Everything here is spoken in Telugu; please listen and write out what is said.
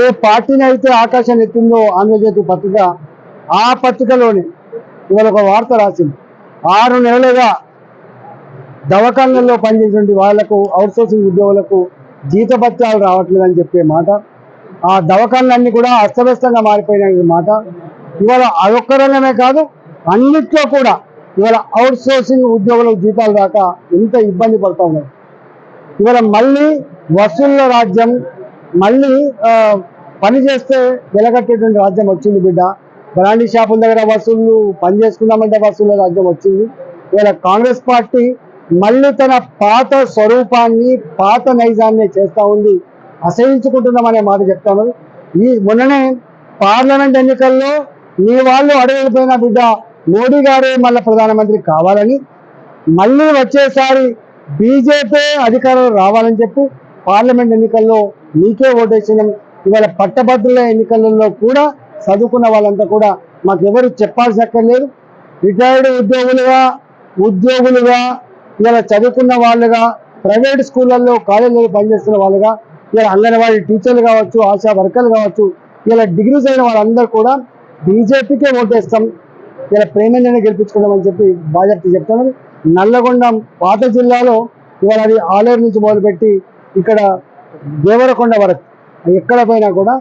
ఏ పార్టీని అయితే ఆకాశాన్ని ఎత్తిందో ఆంధ్రజ్యోతి పత్రిక ఆ పత్రికలోనే ఇవాళ ఒక వార్త రాసింది. ఆరు నెలలుగా దవాఖాన్లలో పనిచేసినటువంటి వాళ్ళకు అవుట్సోర్సింగ్ ఉద్యోగులకు జీతభత్యాలు రావట్లేదని చెప్పే మాట. ఆ దవాఖాన్లన్నీ కూడా అస్తవ్యస్తంగా మారిపోయిన మాట. ఇవాళ అదొక్క రంగమే కాదు అన్నిట్లో కూడా ఇవాళ అవుట్సోర్సింగ్ ఉద్యోగులకు జీతాలు రాక ఎంత ఇబ్బంది పడుతూ ఉన్నారు. ఇవాళ మళ్ళీ వసూళ్ళ రాజ్యం మళ్ళీ పని చేస్తే వెలగట్టేటువంటి రాజ్యం వచ్చింది బిడ్డ. బ్రాండీ షాపుల దగ్గర వసూళ్ళు పని చేసుకుందామంటే వసూళ్ళ రాజ్యం వచ్చింది. ఇవాళ కాంగ్రెస్ పార్టీ మళ్ళీ తన పాత స్వరూపాన్ని పాత నైజాన్ని చేస్తూ ఉంది. అసహించుకుంటున్నామనే మాట చెప్తాను. ఈ మొన్ననే పార్లమెంట్ ఎన్నికల్లో మీ వాళ్ళు అడగలిపోయిన బిడ్డ మోడీ గారే మళ్ళీ ప్రధానమంత్రి కావాలని మళ్ళీ వచ్చేసారి బీజేపీ అధికారంలో రావాలని చెప్పి పార్లమెంట్ ఎన్నికల్లో మీకే ఓటేసినాం. ఇవాళ పట్టభద్రుల ఎన్నికలలో కూడా చదువుకున్న వాళ్ళంతా కూడా మాకు ఎవరు చెప్పాల్సి అక్కర్లేదు. రిటైర్డ్ ఉద్యోగులుగా ఉద్యోగులుగా ఇలా చదువుకున్న వాళ్ళుగా ప్రైవేట్ స్కూళ్ళల్లో కాలేజీలో పనిచేస్తున్న వాళ్ళుగా ఇలా అంగన్వాడీ టీచర్లు కావచ్చు ఆశా వర్కర్లు కావచ్చు ఇలా డిగ్రీస్ అయిన వాళ్ళందరూ కూడా బీజేపీకే ఓటేస్తాం. ఇలా ప్రేమేంద్రని గెలిపించుకుందామని చెప్పి బాధ్యత చెప్తున్నారు నల్లగొండ పాత జిల్లాలో ఇవాళ అది ఆలేరు నుంచి మొదలుపెట్టి ఇక్కడ దేవరకొండ వరకు ఎక్కడ పోయినా కూడా